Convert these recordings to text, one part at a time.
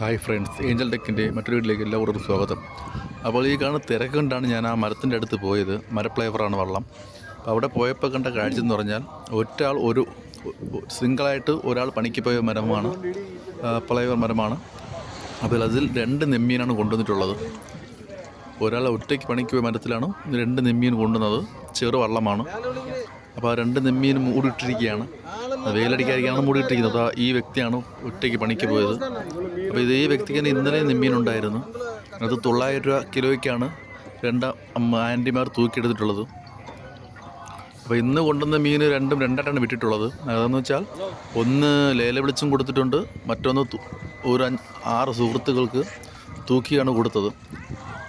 Hi friends Angel ടെക്കിന്റെ മറ്റൊരു വീട്ടിലേക്ക് എല്ലാവർക്കും സ്വാഗതം. അപ്പോൾ ഈ കാണുന്ന തിരക്ക് കൊണ്ടാണ് ഞാൻ ആ മരത്തിന്റെ അടുത്ത് പോയത്. മരപ്ലേവറാണ് വള്ളം. അപ്പോൾ അവിടെ പോയപ്പോൾ കണ്ട കാഴ്ച എന്ന് പറഞ്ഞാൽ ഒറ്റാൾ ഒരു സിംഗിളായിട്ട് ഒരാൾ പണിക്ക് പോയ മരമാണ് പ്ലേവർ മരമാണ്. അപ്പോൾ അതിൽ രണ്ട് നെമ്മീനാണ് കൊണ്ടുവന്നിട്ടുള്ളത്. ഒരാൾ ഒറ്റയ്ക്ക് പണിക്ക് പോയ മരത്തിലാണ് രണ്ട് നെമ്മീൻ കൊണ്ടുവന്നത്. ചെറു വള്ളമാണ്. അപ്പോൾ ആ രണ്ട് നെമ്മീൻ മൂടിയിട്ടിരിക്കുകയാണ്. അത് വെയിലടിക്കാതിരിക്കുകയാണ് മൂടിയിട്ടിരിക്കുന്നത്. അപ്പോൾ ഈ വ്യക്തിയാണ് ഒറ്റയ്ക്ക് പണിക്ക് പോയത്. അപ്പോൾ ഇത് വ്യക്തിക്ക് തന്നെ ഇന്നലെ നിമ്മീനുണ്ടായിരുന്നു. അത് തൊള്ളായിരം രൂപ കിലോയ്ക്കാണ് രണ്ട് ആന്റിമാർ തൂക്കിയെടുത്തിട്ടുള്ളത്. അപ്പോൾ ഇന്ന് കൊണ്ടുവന്ന മീൻ രണ്ടും രണ്ടായിട്ടാണ് വിട്ടിട്ടുള്ളത് അതെന്ന് വെച്ചാൽ ഒന്ന് ലേല വിളിച്ചും കൊടുത്തിട്ടുണ്ട്. മറ്റൊന്ന് ഒരു ആറ് സുഹൃത്തുക്കൾക്ക് തൂക്കിയാണ് കൊടുത്തത്.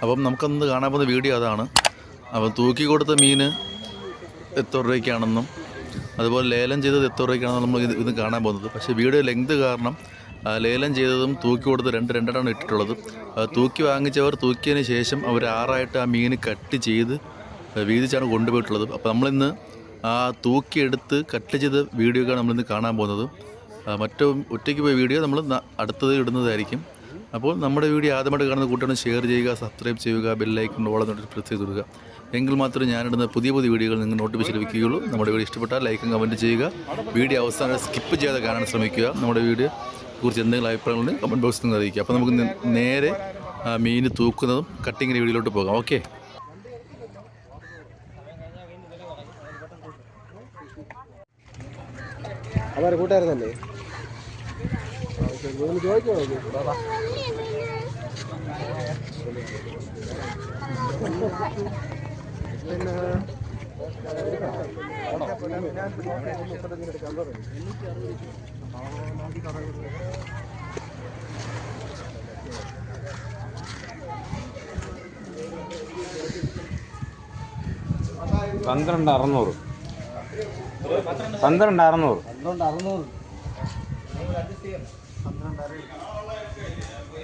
അപ്പം നമുക്കന്ന് കാണാൻ പോകുന്ന വീഡിയോ അതാണ്. അപ്പം തൂക്കി കൊടുത്ത മീൻ എത്ര രൂപയ്ക്കാണെന്നും അതുപോലെ ലേലം ചെയ്തത് എത്ര രൂപയ്ക്കാണ് നമ്മൾ ഇത് ഇത് കാണാൻ പോകുന്നത്? പക്ഷേ വീഡിയോ ലെങ്ത് കാരണം ലേലം ചെയ്തതും തൂക്കി കൊടുത്ത് രണ്ട് രണ്ടെണ്ണമാണ് ഇട്ടിട്ടുള്ളത്. തൂക്കി വാങ്ങിച്ചവർ തൂക്കിയതിന് ശേഷം അവർ ആറായിട്ട് ആ മീൻ കട്ട് ചെയ്ത് വീതിച്ചാണ് കൊണ്ടുപോയിട്ടുള്ളത്. അപ്പോൾ നമ്മളിന്ന് ആ തൂക്കിയെടുത്ത് കട്ട് ചെയ്ത വീഡിയോ ആണ് നമ്മളിന്ന് കാണാൻ പോകുന്നത്. മറ്റു ഒറ്റയ്ക്ക് പോയ വീഡിയോ നമ്മൾ അടുത്തത് ഇടുന്നതായിരിക്കും. അപ്പോൾ നമ്മുടെ വീഡിയോ ആദ്യമായിട്ട് കാണുന്ന കൂട്ടുകാരും ഷെയർ ചെയ്യുക സബ്സ്ക്രൈബ് ചെയ്യുക ബെല്ലൈക്കൺ ഓളം നോട്ടി പ്രസ് ചെയ്ത് കൊടുക്കുക. എങ്കിൽ മാത്രമേ ഞാനിടുന്ന പുതിയ പുതിയ വീഡിയോകൾ നിങ്ങൾ നോട്ടിഫിക്കേഷൻ ലഭിക്കുകയുള്ളൂ. നമ്മുടെ വീഡിയോ ഇഷ്ടപ്പെട്ടാൽ ലൈക്കും കമന്റ് ചെയ്യുക. വീഡിയോ അവസാനം സ്കിപ്പ് ചെയ്യാതെ കാണാൻ ശ്രമിക്കുക. നമ്മുടെ വീഡിയോ കുറിച്ച് എന്തെങ്കിലും അഭിപ്രായങ്ങളുണ്ടെങ്കിൽ കമന്റ് ബോക്സിൽ നിന്ന് അറിയിക്കുക. അപ്പോൾ നമുക്ക് നേരെ മീൻ തൂക്കുന്നതും കട്ടിങ്ങിന്റെ വീഡിയോയിലോട്ട് പോകാം. ഓക്കെ അവരെ കൂട്ടുകാരനല്ലേ? പന്ത്രണ്ട് അറുന്നൂറ്. പന്ത്രണ്ട് അറുന്നൂറ്. പന്ത്രണ്ട് അറുന്നൂറ്.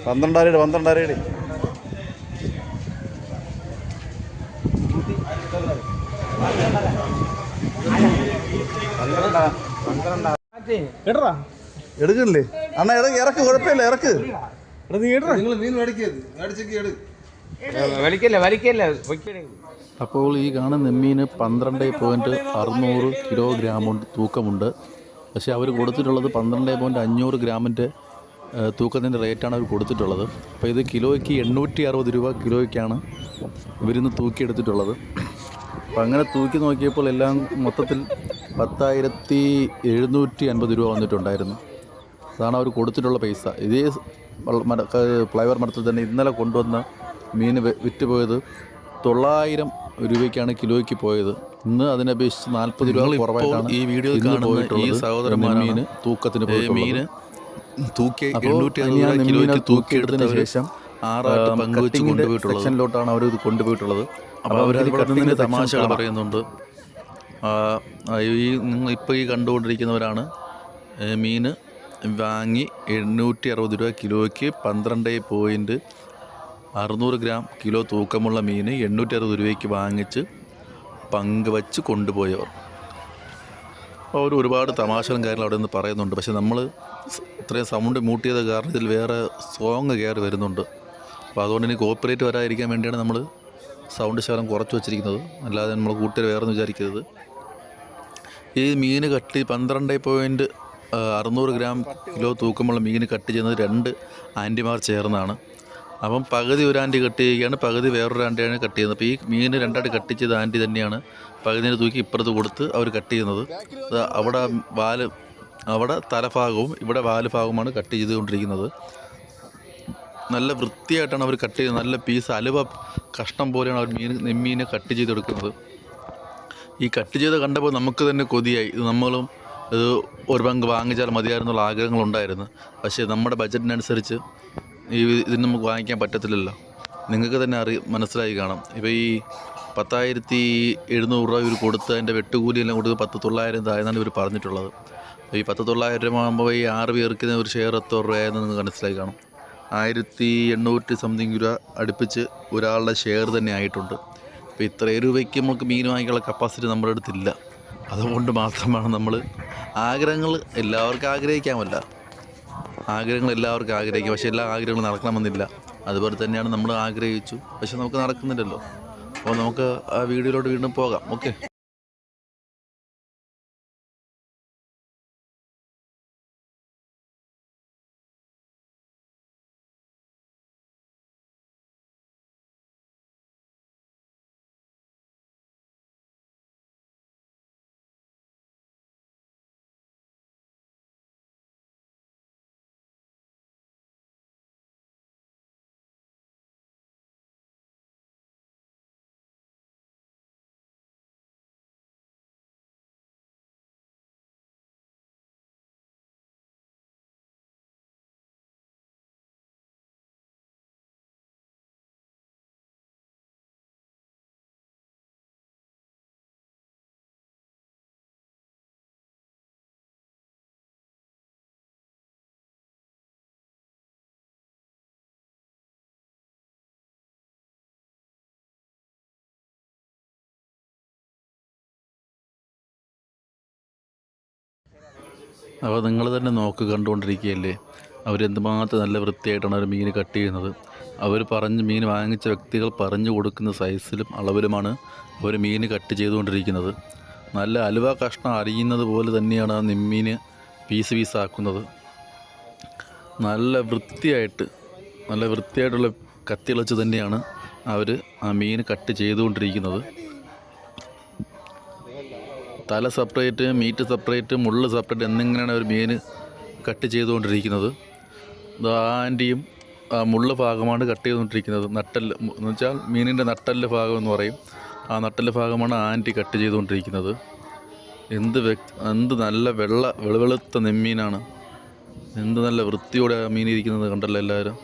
പന്ത്രണ്ടായിരം പന്ത്രണ്ടായിരം പന്ത്രണ്ട് കേട്ടറാ എടുക്കണില്ലേ? അണ്ണാ ഇട ഇറക്ക് കുഴപ്പമില്ല ഇറക്ക്. അപ്പോൾ ഈ കാണുന്ന നെമ്മീന് പന്ത്രണ്ട് പോയിന്റ് അറുന്നൂറ് കിലോഗ്രാമുണ്ട് തൂക്കമുണ്ട്. പക്ഷേ അവർ കൊടുത്തിട്ടുള്ളത് പന്ത്രണ്ട് പോയിന്റ് അഞ്ഞൂറ് ഗ്രാമിന്റെ തൂക്കത്തിന്റെ റേറ്റാണ് അവർ കൊടുത്തിട്ടുള്ളത്. അപ്പോൾ ഇത് കിലോയ്ക്ക് എണ്ണൂറ്റി അറുപത് രൂപ കിലോയ്ക്കാണ് ഇവരിന്ന് തൂക്കിയെടുത്തിട്ടുള്ളത്. അപ്പോൾ അങ്ങനെ തൂക്കി നോക്കിയപ്പോൾ എല്ലാം മൊത്തത്തിൽ പത്തായിരത്തി എഴുന്നൂറ്റി അൻപത് രൂപ വന്നിട്ടുണ്ടായിരുന്നു. അതാണ് അവർ കൊടുത്തിട്ടുള്ള പൈസ. ഇതേ ഫ്ലൈവർ മരത്തിൽ തന്നെ ഇന്നലെ കൊണ്ടുവന്ന മീൻ വിറ്റ് വിറ്റുപോയത് തൊള്ളായിരം രൂപയ്ക്കാണ് കിലോയ്ക്ക് പോയത്. ഇന്ന് അതിനപേക്ഷിച്ച് നാൽപ്പത് രൂപ കുറവായിട്ടാണ് ഈ വീഡിയോ ഈ സഹോദരന്മാരാണ് മീൻ തൂക്കത്തിന് മീന് തൂക്കി എണ്ണൂറ്റി തൂക്കിയെടുത്തതിന് ശേഷം ആറായിട്ട് പങ്കുവെച്ച് കൊണ്ടുപോയിട്ടുള്ളത്. സെക്ഷനിലോട്ടാണ് അവർ ഇത് കൊണ്ടുപോയിട്ടുള്ളത്. അപ്പോൾ അവർ കട്ടുന്നതിന് തമാശകൾ പറയുന്നുണ്ട്. ഈ നിങ്ങൾ ഇപ്പോൾ ഈ കണ്ടുകൊണ്ടിരിക്കുന്നവരാണ് മീൻ വാങ്ങി എണ്ണൂറ്റി അറുപത് രൂപ കിലോയ്ക്ക് പന്ത്രണ്ട് പോയിന്റ് അറുന്നൂറ് ഗ്രാം കിലോ തൂക്കമുള്ള മീൻ എണ്ണൂറ്റി അറുപത് രൂപയ്ക്ക് വാങ്ങിച്ച് പങ്കുവച്ച് കൊണ്ടുപോയവർ. അവർ ഒരുപാട് തമാശകളും കാര്യങ്ങളും അവിടെ നിന്ന് പറയുന്നുണ്ട്. പക്ഷേ നമ്മൾ ഇത്രയും സൗണ്ട് മ്യൂട്ട് ചെയ്ത കാരണം ഇതിൽ വേറെ സോങ് കയറി വരുന്നുണ്ട്. അപ്പോൾ അതുകൊണ്ട് ഇനി കോപ്പറേറ്റ് വരാതിരിക്കാൻ വേണ്ടിയാണ് നമ്മൾ സൗണ്ട് ശകലം കുറച്ച് വെച്ചിരിക്കുന്നത്. അല്ലാതെ നമ്മൾ കൂട്ടിൽ വേറെന്ന് വിചാരിക്കരുത്. ഈ മീൻ കട്ടി പന്ത്രണ്ട് പോയിന്റ് അറുന്നൂറ് ഗ്രാം കിലോ തൂക്കമുള്ള മീൻ കട്ട് ചെയ്യുന്നത് രണ്ട് ആന്റിമാർ ചേർന്നാണ്. അപ്പം പകുതി ഒരു ആന്റി കട്ട് ചെയ്യുകയാണ് പകുതി വേറൊരു ആന്റിയാണ് കട്ട് ചെയ്യുന്നത്. അപ്പോൾ ഈ മീൻ രണ്ടായിട്ട് കട്ട് ചെയ്ത ആന്റി തന്നെയാണ് പകുതിനെ തൂക്കി ഇപ്പുറത്ത് കൊടുത്ത് അവർ കട്ട് ചെയ്യുന്നത്. അവിടെ വാൽ അവിടെ തലഭാഗവും ഇവിടെ വാൽ ഭാഗവുമാണ് കട്ട് ചെയ്തുകൊണ്ടിരിക്കുന്നത്. നല്ല വൃത്തിയായിട്ടാണ് അവർ കട്ട് ചെയ്ത് നല്ല പീസ് അലുവ കഷ്ണം പോലെയാണ് അവർ മീൻ നെമ്മീനെ കട്ട് ചെയ്തെടുക്കുന്നത് ഈ കട്ട് ചെയ്ത് കണ്ടപ്പോൾ നമുക്ക് തന്നെ കൊതിയായി. ഇത് നമ്മളും ഇത് ഒരു പങ്ക് വാങ്ങിച്ചാൽ മതിയായിരുന്നുള്ള ആഗ്രഹങ്ങളുണ്ടായിരുന്നു പക്ഷേ നമ്മുടെ ബജറ്റിനനുസരിച്ച് ഈ ഇതിന് നമുക്ക് വാങ്ങിക്കാൻ പറ്റത്തില്ലല്ലോ. നിങ്ങൾക്ക് തന്നെ അറി മനസ്സിലായി കാണാം. ഇപ്പോൾ ഈ പത്തായിരത്തി എഴുന്നൂറ് രൂപ ഇവർ കൊടുത്ത് അതിന്റെ വെട്ടുകൂലിയെല്ലാം കൊടുത്ത് പത്ത് തൊള്ളായിരം തായെന്നാണ് ഇവർ പറഞ്ഞിട്ടുള്ളത്. ഈ പത്ത് തൊള്ളായിരം രൂപ ആകുമ്പോൾ ഈ ആറ് പേർക്ക് ഒരു ഷെയർ എത്ര രൂപയായെന്ന് നിങ്ങൾക്ക് മനസ്സിലായി കാണും. ആയിരത്തി എണ്ണൂറ്റി സംതിങ് രൂപ അടുപ്പിച്ച് ഒരാളുടെ ഷെയർ തന്നെ ആയിട്ടുണ്ട്. അപ്പോൾ ഇത്രയും രൂപയ്ക്ക് നമുക്ക് മീൻ വാങ്ങിക്കാനുള്ള കപ്പാസിറ്റി നമ്മുടെ അടുത്തില്ല. അതുകൊണ്ട് മാത്രമാണ് നമ്മൾ ആഗ്രഹങ്ങൾ എല്ലാവർക്കും ആഗ്രഹിക്കാമല്ല. ആഗ്രഹങ്ങൾ എല്ലാവർക്കും ആഗ്രഹിക്കാം. പക്ഷേ എല്ലാ ആഗ്രഹങ്ങളും നടക്കണമെന്നില്ല അതുപോലെ തന്നെയാണ് നമ്മൾ ആഗ്രഹിച്ചു. പക്ഷെ നമുക്ക് നടക്കുന്നില്ലല്ലോ. അപ്പോൾ നമുക്ക് ആ വീഡിയോയിലോട്ട് വീണ്ടും പോകാം. ഓക്കെ? അപ്പോൾ നിങ്ങൾ തന്നെ നോക്ക് കണ്ടുകൊണ്ടിരിക്കുകയല്ലേ? അവരെന്തുമാത്രം നല്ല വൃത്തിയായിട്ടാണ് അവർ മീൻ കട്ട് ചെയ്യുന്നത്. അവർ പറഞ്ഞ് മീൻ വാങ്ങിച്ച വ്യക്തികൾ പറഞ്ഞു കൊടുക്കുന്ന സൈസിലും അളവിലുമാണ് അവർ മീൻ കട്ട് ചെയ്തുകൊണ്ടിരിക്കുന്നത്. നല്ല അലുവ കഷ്ണം അറിയുന്നത് പോലെ തന്നെയാണ് ആ നിമ്മീൻ പീസ് പീസാക്കുന്നത്. നല്ല വൃത്തിയായിട്ട് നല്ല വൃത്തിയായിട്ടുള്ള കത്തിളച്ച് തന്നെയാണ് അവർ ആ മീൻ കട്ട് ചെയ്തുകൊണ്ടിരിക്കുന്നത്. തല സെപ്പറേറ്റ് മീറ്റ് സെപ്പറേറ്റ് മുള്ള് സെപ്പറേറ്റ് എന്നിങ്ങനെയാണ് ഒരു മീൻ കട്ട് ചെയ്തുകൊണ്ടിരിക്കുന്നത്. ആന്റിയും മുള്ള് ഭാഗമാണ് കട്ട് ചെയ്തുകൊണ്ടിരിക്കുന്നത്. നട്ടൽ എന്ന് വെച്ചാൽ മീനിന്റെ നട്ടൽ ഭാഗം എന്ന് പറയും. ആ നട്ടൽ ഭാഗമാണ് ആന്റി കട്ട് ചെയ്തുകൊണ്ടിരിക്കുന്നത്. എന്ത് വ്യക്തി എന്ത് നല്ല വെള്ള വെളുവെളുത്ത നെമ്മീനാണ്. എന്ത് നല്ല വൃത്തിയോടെ ആ മീൻ ഇരിക്കുന്നത് കണ്ടല്ലോ എല്ലാവരും.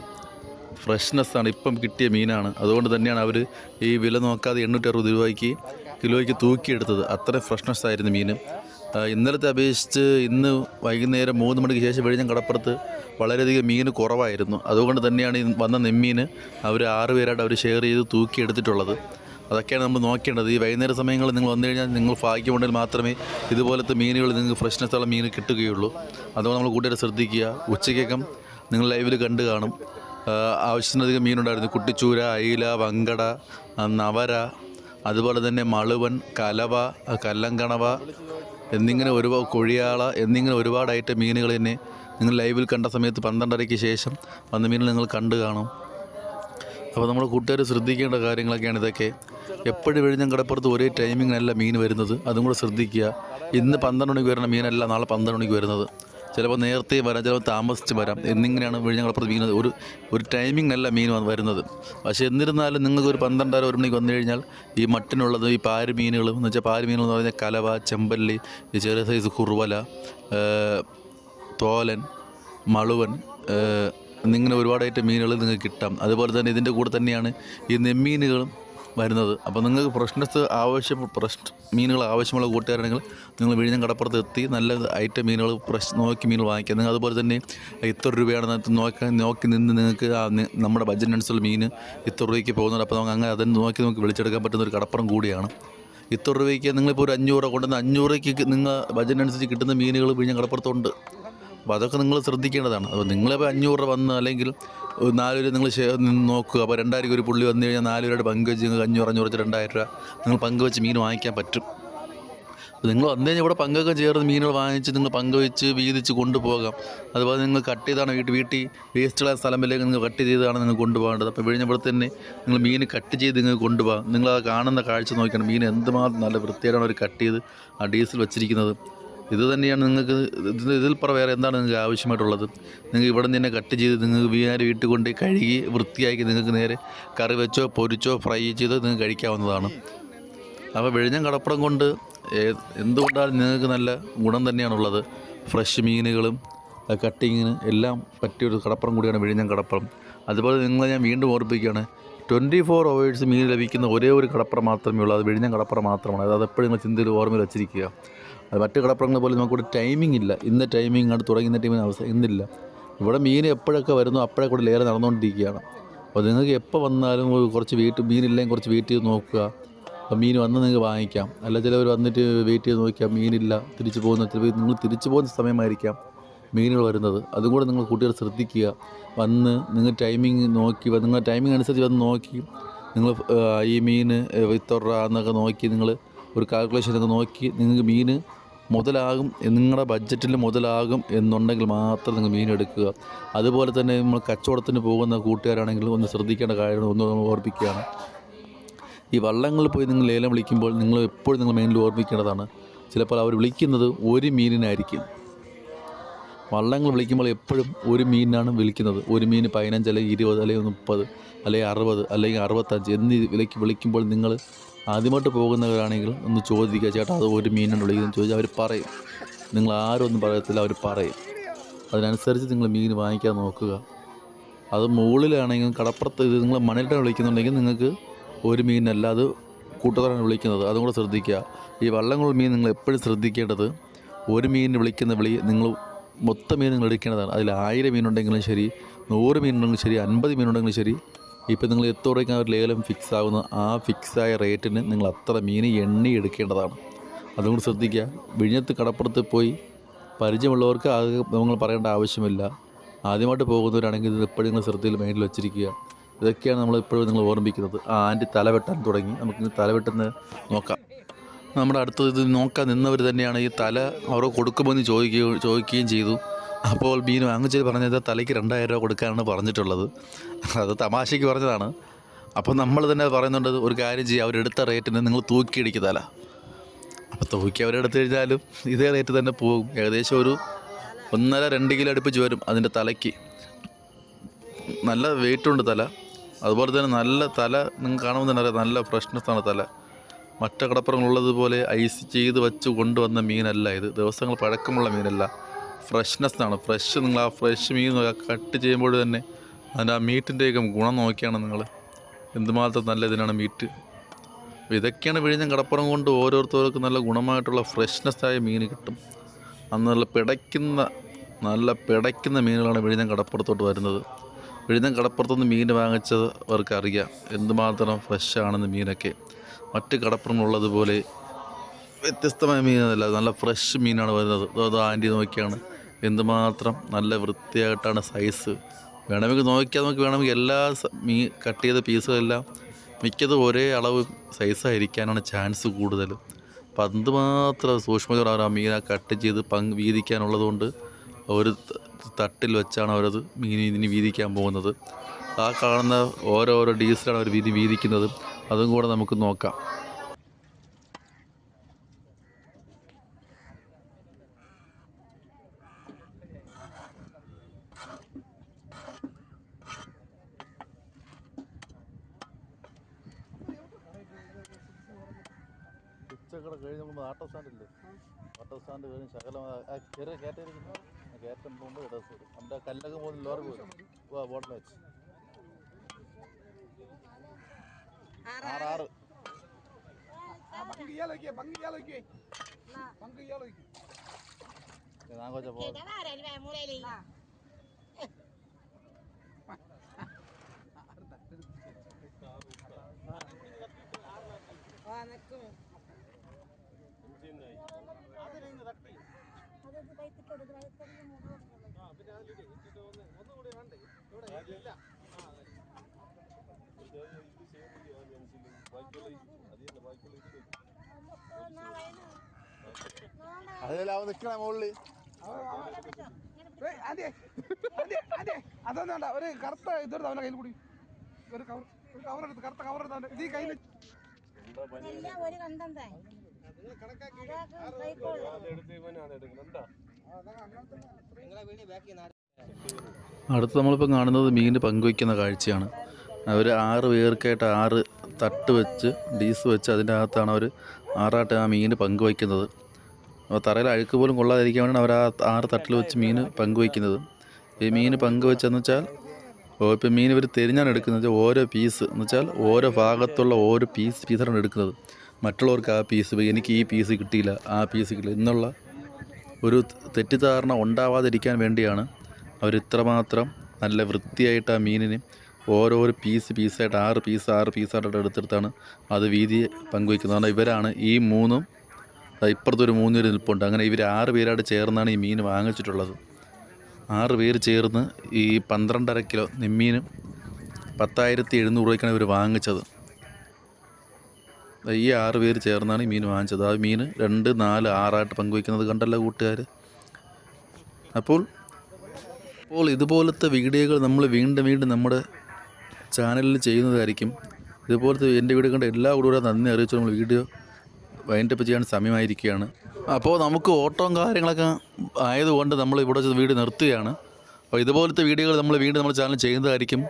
ഫ്രഷ്നെസ്സാണ് ഇപ്പം കിട്ടിയ മീനാണ്. അതുകൊണ്ട് തന്നെയാണ് അവർ ഈ വില നോക്കാതെ എണ്ണൂറ്റി അറുപത് രൂപയ്ക്ക് കിലോയ്ക്ക് തൂക്കിയെടുത്തത്. അത്ര ഫ്രഷ്നെസ് ആയിരുന്നു മീൻ. ഇന്നലത്തെ അപേക്ഷിച്ച് ഇന്ന് വൈകുന്നേരം മൂന്ന് മണിക്ക് ശേഷം വെഴിഞ്ഞ കടപ്പുറത്ത് വളരെയധികം മീൻ കുറവായിരുന്നു. അതുകൊണ്ട് തന്നെയാണ് വന്ന നെമ്മീൻ അവർ ആറ് പേരായിട്ട് അവർ ഷെയർ ചെയ്ത് തൂക്കിയെടുത്തിട്ടുള്ളത്. അതൊക്കെയാണ് നമ്മൾ നോക്കേണ്ടത്. ഈ വൈകുന്നേര സമയങ്ങളിൽ നിങ്ങൾ വന്നു കഴിഞ്ഞാൽ നിങ്ങൾ ഭാഗ്യമുണ്ടെങ്കിൽ മാത്രമേ ഇതുപോലത്തെ മീനുകൾ നിങ്ങൾക്ക് ഫ്രഷ്നെസ് ഉള്ള മീൻ കിട്ടുകയുള്ളൂ. അതുകൊണ്ട് നമ്മൾ കൂടുതൽ ശ്രദ്ധിക്കുക. ഉച്ചയ്ക്കകം നിങ്ങൾ ലൈവിൽ കണ്ടു കാണും. ആവശ്യത്തിനധികം മീനുണ്ടായിരുന്നു. കുട്ടിച്ചൂര അയില വങ്കട നവര അതുപോലെ തന്നെ മളുവൻ കലവ കല്ലങ്കണവ എന്നിങ്ങനെ ഒരുപാട് കൊഴിയാള എന്നിങ്ങനെ ഒരുപാട് ഐറ്റം മീനുകൾ തന്നെ നിങ്ങൾ ലൈവിൽ കണ്ട സമയത്ത് പന്ത്രണ്ടരയ്ക്ക് ശേഷം വന്ന മീനുകൾ നിങ്ങൾ കണ്ടു കാണും. അപ്പോൾ നമ്മൾ കൂട്ടുകാർ ശ്രദ്ധിക്കേണ്ട കാര്യങ്ങളൊക്കെയാണ് ഇതൊക്കെ. എപ്പോഴും വിഴിഞ്ഞം കടപ്പുറത്ത് ഒരേ ടൈമിങ്ങിനല്ല മീൻ വരുന്നത്. അതും കൂടെ ശ്രദ്ധിക്കുക. ഇന്ന് പന്ത്രണ്ട് മണിക്ക് വരുന്ന മീനല്ല നാളെ പന്ത്രണ്ട് മണിക്ക് വരുന്നത്. ചിലപ്പോൾ നേരത്തെ വരാം ചിലപ്പോൾ താമസിച്ച് വരാം. എന്നിങ്ങനെയാണ് വഴി ഞങ്ങൾ പ്രതിപിക്കുന്നത് ഒരു ഒരു ടൈമിങ്ങിനല്ല മീൻ വന്ന് വരുന്നത്. പക്ഷേ എന്നിരുന്നാലും നിങ്ങൾക്ക് ഒരു പന്ത്രണ്ടര ഒരു മണിക്ക് വന്നു കഴിഞ്ഞാൽ ഈ മട്ടിനുള്ളത് ഈ പാര് മീനുകൾ എന്ന് വെച്ചാൽ പാര് മീനുകൾ എന്ന് പറഞ്ഞാൽ കലവ ചെമ്പല്ലി ചെറിയ സൈസ് കുറുവല തോലൻ മളുവൻ എന്നിങ്ങനെ ഒരുപാട് ഐറ്റം മീനുകൾ നിങ്ങൾക്ക് കിട്ടാം. അതുപോലെ തന്നെ ഇതിന്റെ കൂടെ തന്നെയാണ് ഈ നെമ്മീനുകളും വരുന്നത്. അപ്പോൾ നിങ്ങൾക്ക് ഫ്രഷ്നെസ് ആവശ്യം ഫ്രഷ് മീനുകൾ ആവശ്യമുള്ള കൂട്ടുകാരാണെങ്കിൽ നിങ്ങൾ വിഴിഞ്ഞം കടപ്പുറത്ത് എത്തി നല്ല ഐറ്റം മീനുകൾ ഫ്രഷ് നോക്കി മീനുകൾ വാങ്ങിക്കുക. നിങ്ങൾ അതുപോലെ തന്നെ ഇത്ര രൂപയാണ് നോക്കി നോക്കി നിന്ന് നിങ്ങൾക്ക് നമ്മുടെ ബഡ്ജറ്റിനനുസരിച്ചുള്ള മീൻ ഇത്ര രൂപയ്ക്ക് പോകുന്നത് അപ്പോൾ നമുക്ക് അങ്ങനെ അതിന് നോക്കി നമുക്ക് വിളിച്ചെടുക്കാൻ പറ്റുന്ന ഒരു കടപ്പുറം കൂടിയാണ്. ഇത്ര രൂപയ്ക്ക് നിങ്ങളിപ്പോൾ ഒരു അഞ്ഞൂറ് കൊണ്ടുവന്ന് അഞ്ഞൂറ് രൂപയ്ക്ക് നിങ്ങൾ ബഡ്ജറ്റിനനുസരിച്ച് കിട്ടുന്ന മീനുകൾ വിഴിഞ്ഞം കടപ്പുറത്തുണ്ട്. അപ്പോൾ അതൊക്കെ നിങ്ങൾ ശ്രദ്ധിക്കേണ്ടതാണ്. അപ്പോൾ നിങ്ങളിപ്പോൾ അഞ്ഞൂറ് രൂപ വന്ന് അല്ലെങ്കിൽ നാല് രൂപ നിങ്ങൾ നിന്ന് നോക്കുക. അപ്പോൾ രണ്ടായിരം ഒരു പുള്ളി വന്നു കഴിഞ്ഞാൽ നാല് രൂപയുടെ പങ്ക് വെച്ച് നിങ്ങൾക്ക് അഞ്ഞൂറ് അഞ്ഞൂറ് വെച്ച് രണ്ടായിരം രൂപ നിങ്ങൾ പങ്ക് വെച്ച് മീൻ വാങ്ങിക്കാൻ പറ്റും. അപ്പോൾ നിങ്ങൾ വന്നു കഴിഞ്ഞാൽ ഇവിടെ പങ്കൊക്കെ ചേർന്ന് മീനുകൾ വാങ്ങിച്ച് നിങ്ങൾ പങ്കുവെച്ച് വീതിച്ച് കൊണ്ടുപോകാം. അതുപോലെ നിങ്ങൾ കട്ട് ചെയ്താണ് വീട്ടിൽ വീട്ടിൽ വേസ്റ്റുള്ള സ്ഥലമില്ലെങ്കിൽ നിങ്ങൾ കട്ട് ചെയ്താണ് നിങ്ങൾ കൊണ്ടുപോകേണ്ടത്. അപ്പോൾ വിഴിഞ്ഞപ്പോൾ തന്നെ നിങ്ങൾ മീൻ കട്ട് ചെയ്ത് നിങ്ങൾ കൊണ്ടുപോകാം. നിങ്ങൾ ആ കാണുന്ന കാഴ്ച നോക്കിയാണ് മീൻ എന്തുമാത്രം നല്ല വൃത്തിയായിട്ടാണ് അവർ കട്ട് ചെയ്ത് ആ ഡീസൽ വെച്ചിരിക്കുന്നത്. ഇത് തന്നെയാണ് നിങ്ങൾക്ക് ഇതിൽ പറ വേറെ എന്താണ് നിങ്ങൾക്ക് ആവശ്യമായിട്ടുള്ളത്? നിങ്ങൾക്ക് ഇവിടെ നിന്ന് തന്നെ കട്ട് ചെയ്ത് നിങ്ങൾക്ക് വീണാര് വീട്ടിൽ കൊണ്ട് കഴുകി വൃത്തിയാക്കി നിങ്ങൾക്ക് നേരെ കറി വെച്ചോ പൊരിച്ചോ ഫ്രൈ ചെയ്ത് നിങ്ങൾക്ക് കഴിക്കാവുന്നതാണ്. അപ്പോൾ വെഴിഞ്ഞം കടപ്പുറം കൊണ്ട് എന്തുകൊണ്ടാണ് നിങ്ങൾക്ക് നല്ല ഗുണം തന്നെയാണുള്ളത്? ഫ്രഷ് മീനുകളും കട്ടിങ്ങിന് എല്ലാം പറ്റിയൊരു കടപ്പുറം കൂടിയാണ് വിഴിഞ്ഞം കടപ്പുറം അതുപോലെ നിങ്ങളെ ഞാൻ വീണ്ടും ഓർപ്പിക്കുകയാണ് ട്വന്റി ഫോർ അവേഴ്സ് മീൻ ലഭിക്കുന്ന ഒരേ ഒരു കടപ്പുറം മാത്രമേ ഉള്ളൂ അത് വിഴിഞ്ഞം കടപ്പുറം മാത്രമാണ്. അത് എപ്പോഴും നിങ്ങൾ ചിന്തയിൽ ഓർമ്മയിൽ വെച്ചിരിക്കുക. അത് മറ്റ് കടപ്പുറങ്ങളെ പോലെ നമുക്കിവിടെ ടൈമിംഗ് ഇല്ല. ഇന്ന ടൈമിംഗ് ആണ് തുടങ്ങുന്ന ടൈമിന് അവസ്ഥ ഇന്നില്ല. ഇവിടെ മീൻ എപ്പോഴൊക്കെ വരുന്നു അപ്പോഴേ കൂടെ ലേറെ നടന്നുകൊണ്ടിരിക്കുകയാണ്. അപ്പോൾ നിങ്ങൾക്ക് എപ്പോൾ വന്നാലും കുറച്ച് വീട്ട് മീനില്ലെങ്കിൽ കുറച്ച് വെയിറ്റ് ചെയ്ത് നോക്കുക. അപ്പോൾ മീൻ വന്ന് നിങ്ങൾക്ക് വാങ്ങിക്കാം. അല്ല ചിലവർ വന്നിട്ട് വെയിറ്റ് ചെയ്ത് നോക്കിയാൽ മീനില്ല തിരിച്ചു പോകുന്ന ചിലപ്പോൾ നിങ്ങൾ തിരിച്ചു പോകുന്ന സമയമായിരിക്കാം മീനുകൾ വരുന്നത്. അതും കൂടെ നിങ്ങൾ കുട്ടികൾ ശ്രദ്ധിക്കുക. വന്ന് നിങ്ങൾ ടൈമിംഗ് നോക്കി നിങ്ങൾ ടൈമിംഗ് അനുസരിച്ച് വന്ന് നോക്കി. നിങ്ങൾ ഈ മീൻ വിത്തൊറ എന്നൊക്കെ നോക്കി നിങ്ങൾ ഒരു കാൽക്കുലേഷൻ ഒക്കെ നോക്കി നിങ്ങൾക്ക് മീൻ മുതലാകും നിങ്ങളുടെ ബഡ്ജറ്റിൽ മുതലാകും എന്നുണ്ടെങ്കിൽ മാത്രം നിങ്ങൾ മീൻ എടുക്കുക. അതുപോലെ തന്നെ നമ്മൾ കച്ചവടത്തിന് പോകുന്ന കൂട്ടുകാരാണെങ്കിൽ ഒന്ന് ശ്രദ്ധിക്കേണ്ട കാര്യങ്ങൾ ഒന്ന് ഓർപ്പിക്കുകയാണ് ഈ വള്ളങ്ങളിൽ പോയി നിങ്ങൾ ലേലം വിളിക്കുമ്പോൾ നിങ്ങൾ എപ്പോഴും നിങ്ങൾ മെയിനിൽ ഓർമ്മിക്കേണ്ടതാണ്. ചിലപ്പോൾ അവർ വിളിക്കുന്നത് ഒരു മീനിനായിരിക്കും. വള്ളങ്ങൾ വിളിക്കുമ്പോൾ എപ്പോഴും ഒരു മീനിനാണ് വിളിക്കുന്നത്. ഒരു മീൻ പതിനഞ്ച് അല്ലെങ്കിൽ ഇരുപത് അല്ലെങ്കിൽ മുപ്പത് അല്ലെങ്കിൽ അറുപത് അല്ലെങ്കിൽ അറുപത്തഞ്ച് എന്നീ വിലയ്ക്ക് വിളിക്കുമ്പോൾ നിങ്ങൾ ആദ്യമായിട്ട് പോകുന്നവരാണെങ്കിൽ ഒന്ന് ചോദിക്കുക ചേട്ടാ അത് ഒരു മീനാണ് ഇതെന്ന് ചോദിച്ചാൽ അവർ പറയും. നിങ്ങൾ ആരും ഒന്നും പറയത്തില്ല അവർ പറയും. അതിനനുസരിച്ച് നിങ്ങൾ മീൻ വാങ്ങിക്കാൻ നോക്കുക. അത് മുകളിലാണെങ്കിലും കടപ്പുറത്ത് ഇത് നിങ്ങൾ മണലിട്ടാണ് വിളിക്കുന്നുണ്ടെങ്കിൽ നിങ്ങൾക്ക് ഒരു മീനല്ല അത് കൂട്ടത്തോടാണ് വിളിക്കുന്നത്. അതും കൂടെ ശ്രദ്ധിക്കുക. ഈ വള്ളംകുളം മീൻ നിങ്ങൾ എപ്പോഴും ശ്രദ്ധിക്കേണ്ടത് ഒരു മീൻ വിളിക്കുന്ന വിളി നിങ്ങൾ മൊത്തം മീൻ നിങ്ങൾ എടുക്കേണ്ടതാണ്. അതിൽ ആയിരം മീനുണ്ടെങ്കിലും ശരി നൂറ് മീനുണ്ടെങ്കിലും ശരി അൻപത് മീനുണ്ടെങ്കിലും ശരി ഇപ്പം നിങ്ങൾ എത്തോടേക്കാണ് ഒരു ലേലം ഫിക്സ് ആകുന്ന ആ ഫിക്സായ റേറ്റിന് നിങ്ങൾ അത്ര മീൻ എണ്ണി എടുക്കേണ്ടതാണ്. അതുകൊണ്ട് ശ്രദ്ധിക്കുക. വിഴിഞ്ഞത്ത് കടപ്പുറത്ത് പോയി പരിചയമുള്ളവർക്ക് അത് നമ്മൾ പറയേണ്ട ആവശ്യമില്ല. ആദ്യമായിട്ട് പോകുന്നവരാണെങ്കിൽ ഇത് എപ്പോഴും നിങ്ങൾ ശ്രദ്ധയിൽ മൈൻഡിൽ വെച്ചിരിക്കുക. ഇതൊക്കെയാണ് നമ്മൾ ഇപ്പോഴും നിങ്ങൾ ഓർമ്മിക്കുന്നത് ആ ആന്റി തലവെട്ടാൻ തുടങ്ങി. നമുക്ക് തലവെട്ടെന്ന് നോക്കാം. നമ്മുടെ അടുത്തത് ഇത് നോക്കാൻ നിന്നവർ തന്നെയാണ് ഈ തല അവർ കൊടുക്കുമ്പോൾ എന്ന് ചോദിക്കുകയും ചോദിക്കുകയും ചെയ്തു. അപ്പോൾ ബീനു അങ്ങ് ചെയ്ത് പറഞ്ഞത് തലയ്ക്ക് രണ്ടായിരം രൂപ കൊടുക്കാനാണ് പറഞ്ഞിട്ടുള്ളത്. അത് തമാശയ്ക്ക് പറഞ്ഞതാണ്. അപ്പോൾ നമ്മൾ തന്നെ പറയുന്നുണ്ട് ഒരു കാര്യം ചെയ്യുക അവരെടുത്ത റേറ്റിന് നിങ്ങൾ തൂക്കിയിടിക്കുന്നതല്ല തല അപ്പോൾ തൂക്കി അവരെടുത്ത് കഴിഞ്ഞാലും ഇതേ റേറ്റ് തന്നെ പോകും. ഏകദേശം ഒരു ഒന്നര രണ്ട് കിലോ അടുപ്പിച്ച് വരും അതിന്റെ തലയ്ക്ക്. നല്ല വെയിറ്റുണ്ട് തല. അതുപോലെ തന്നെ നല്ല തല നിങ്ങൾ കാണുമ്പോൾ തന്നെ അറിയാം നല്ല ഫ്രഷ്നെസ്സാണ് തല. മറ്റ കടപ്പുറങ്ങളുള്ളതുപോലെ ഐസ് ചെയ്ത് വെച്ച് കൊണ്ടുവന്ന മീനല്ല ഇത്. ദിവസങ്ങൾ പഴക്കമുള്ള മീനല്ല. ഫ്രഷ്നെസ് ആണ്. ഫ്രഷ് നിങ്ങൾ ആ ഫ്രഷ് മീൻ കട്ട് ചെയ്യുമ്പോൾ തന്നെ അതിന്റെ ആ മീറ്റിന്റെയൊക്കെ ഗുണം നോക്കിയാണ് നിങ്ങൾ. എന്തുമാത്രം നല്ല ഇതിനാണ് മീറ്റ് അപ്പോൾ ഇതൊക്കെയാണ് വിഴിഞ്ഞ കടപ്പുറം കൊണ്ട് ഓരോരുത്തർക്കും നല്ല ഗുണമായിട്ടുള്ള ഫ്രഷ്നെസ് ആയ മീൻ കിട്ടും. അന്ന് നല്ല പിടയ്ക്കുന്ന നല്ല പിടയ്ക്കുന്ന മീനുകളാണ് വിഴിഞ്ഞം കടപ്പുറത്തോട്ട് വരുന്നത്. വിഴിഞ്ഞം കടപ്പുറത്തുനിന്ന് മീൻ വാങ്ങിച്ചത് അവർക്കറിയാം എന്തുമാത്രം ഫ്രഷ് ആണെന്ന് മീനൊക്കെ. മറ്റ് കടപ്പുറങ്ങളുള്ളതുപോലെ വ്യത്യസ്തമായ മീനല്ല നല്ല ഫ്രഷ് മീനാണ് വരുന്നത്. അത് ആന്റി നോക്കിയാണ്. എന്തുമാത്രം നല്ല വൃത്തിയായിട്ടാണ് സൈസ് വേണമെങ്കിൽ നോക്കിയാൽ നമുക്ക് വേണമെങ്കിൽ എല്ലാ മീ കട്ട് ചെയ്ത പീസുകളെല്ലാം മിക്കതും ഒരേ അളവ് സൈസായിരിക്കാനാണ് ചാൻസ് കൂടുതൽ. അപ്പം അതുമാത്രം സൂക്ഷ്മതയോടാണ് ആ മീനെ കട്ട് ചെയ്ത് പങ്ക് വീതിക്കാനുള്ളതുകൊണ്ട് ഒരു തട്ടിൽ വെച്ചാണ് അവരത് മീൻ ഇതിന് വീതിക്കാൻ പോകുന്നത്. ആ കാണുന്ന ഓരോരോ ഡീസിലാണ് അവർ വീതി വീതിക്കുന്നത്. അതും കൂടെ നമുക്ക് നോക്കാം. ഉച്ചക്കട കഴിഞ്ഞ് നമ്മൾ ആട്ടോ സ്റ്റാൻഡില്ലേ ആട്ടോ സ്റ്റാൻഡ് കഴിഞ്ഞ് ശകലം ആ ചെറിയ കയറ്റിരിക്കുന്നു ആ കയറ്റം പോകുമ്പോൾ ഇടത് സൈഡ്. നമ്മുടെ കല്ലൊക്കെ പോകുന്ന ലോറി പോയി വാ ബോട്ടിൽ വെച്ച്. ആറ് ആറ് ഞാൻ കൊച്ച പോ അതിൽ അവൻ മുകളിൽ അതൊന്നും വേണ്ട. ഒരു കറുത്ത ഇതെടുത്ത് അവന്റെ കയ്യിൽ കൂടി. ഒരു കവർ ഒരു കവർ എടുത്ത് കറുത്ത കവർ എടുത്ത് ഈ ഇത് കയ്യിൽ ഒരു കണ്ടം തന്നെ. അടുത്ത് നമ്മളിപ്പോൾ കാണുന്നത് മീൻ പങ്കുവയ്ക്കുന്ന കാഴ്ചയാണ്. അവർ ആറ് പേർക്കായിട്ട് ആറ് തട്ട് വെച്ച് ഡീസ് വെച്ച് അതിന്റെ അകത്താണ് അവർ ആറാട്ട് ആ മീൻ പങ്കുവയ്ക്കുന്നത്. അപ്പോൾ തറയിൽ അഴുക്ക് പോലും കൊള്ളാതിരിക്കാൻ വേണ്ടിയാണ് അവർ ആ ആറ് തട്ടിൽ വെച്ച് മീൻ പങ്കുവയ്ക്കുന്നത്. ഈ മീൻ പങ്കുവെച്ചെന്ന് വെച്ചാൽ ഓ ഇപ്പം മീൻ ഇവർ തിരിഞ്ഞാണ് എടുക്കുന്നത്. ഓരോ പീസ് എന്ന് വെച്ചാൽ ഓരോ ഭാഗത്തുള്ള ഓരോ പീസ് പീസാണ് എടുക്കുന്നത്. മറ്റുള്ളവർക്ക് ആ പീസ് എനിക്ക് ഈ പീസ് കിട്ടിയില്ല ആ പീസ് കിട്ടില്ല എന്നുള്ള ഒരു തെറ്റിദ്ധാരണ ഉണ്ടാവാതിരിക്കാൻ വേണ്ടിയാണ് അവർ ഇത്രമാത്രം നല്ല വൃത്തിയായിട്ട് ആ മീനിനെ ഓരോരോ പീസ് പീസായിട്ട് ആറ് പീസ് ആറ് പീസായിട്ട് എടുത്തെടുത്താണ് അത് വീതി പങ്കുവയ്ക്കുന്നത്. കാരണം ഇവരാണ് ഈ മൂന്നും ഇപ്പുറത്തൊരു മൂന്ന് പേര് നിൽപ്പുണ്ട്. അങ്ങനെ ഇവർ ആറ് പേരായിട്ട് ചേർന്നാണ് ഈ മീൻ വാങ്ങിച്ചിട്ടുള്ളത്. ആറ് പേര് ചേർന്ന് ഈ പന്ത്രണ്ടര കിലോ നെമ്മീനും പത്തായിരത്തി എഴുന്നൂറ് രൂപയ്ക്കാണ് ഇവർ വാങ്ങിച്ചത്. ഈ ആറ് പേര് ചേർന്നാണ് ഈ മീൻ വാങ്ങിച്ചത്. ആ മീൻ രണ്ട് നാല് ആറായിട്ട് പങ്കുവയ്ക്കുന്നത് കണ്ടല്ലോ കൂട്ടുകാർ അപ്പോൾ അപ്പോൾ ഇതുപോലത്തെ വീഡിയോകൾ നമ്മൾ വീണ്ടും വീണ്ടും നമ്മുടെ ചാനലിൽ ചെയ്യുന്നതായിരിക്കും. ഇതുപോലത്തെ എന്റെ വീഡിയോ കണ്ട എല്ലാ കൂടെ നന്ദി അറിയിച്ചു. നമ്മൾ വീഡിയോ വൈൻഡപ്പ് ചെയ്യാൻ സമയമായിരിക്കുകയാണ്. അപ്പോൾ നമുക്ക് ഓട്ടവും കാര്യങ്ങളൊക്കെ ആയതുകൊണ്ട് നമ്മൾ ഇവിടെ വീട് വീഡിയോ നിർത്തുകയാണ്. അപ്പോൾ ഇതുപോലത്തെ വീഡിയോകൾ നമ്മൾ വീണ്ടും നമ്മുടെ ചാനൽ ചെയ്യുന്നതായിരിക്കും.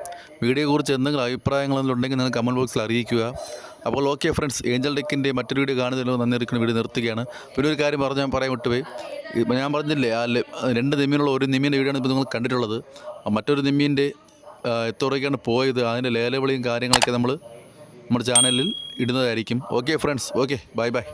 വീഡിയോയെക്കുറിച്ച് എന്തെങ്കിലും അഭിപ്രായങ്ങൾ ഉണ്ടെങ്കിൽ നിങ്ങൾ കമന്റ് ബോക്സിൽ അറിയിക്കുക. അപ്പോൾ ഓക്കെ ഫ്രണ്ട്സ് ഏഞ്ചൽ ഡെക്കിന്റെ മറ്റൊരു വീഡിയോ കാണുന്നതിലോ നന്ദി അറിയിക്കുന്ന വീഡിയോ നിർത്തുകയാണ്. പിന്നെ ഒരു കാര്യം പറഞ്ഞ് ഞാൻ പറയാൻ വിട്ടുപോയി. ഞാൻ പറഞ്ഞില്ലേ ആ രണ്ട് നിമ്മിനുള്ള ഒരു നിമ്മീന്റെ വീഡിയോ ആണ് ഇപ്പോൾ നിങ്ങൾ കണ്ടിട്ടുള്ളത്. മറ്റൊരു നിമ്മീന്റെ എത്ര പോയത് അതിന്റെ ലേലവിളിയും കാര്യങ്ങളൊക്കെ നമ്മൾ നമ്മുടെ ചാനലിൽ ഇടുന്നതായിരിക്കും. Okay friends okay bye bye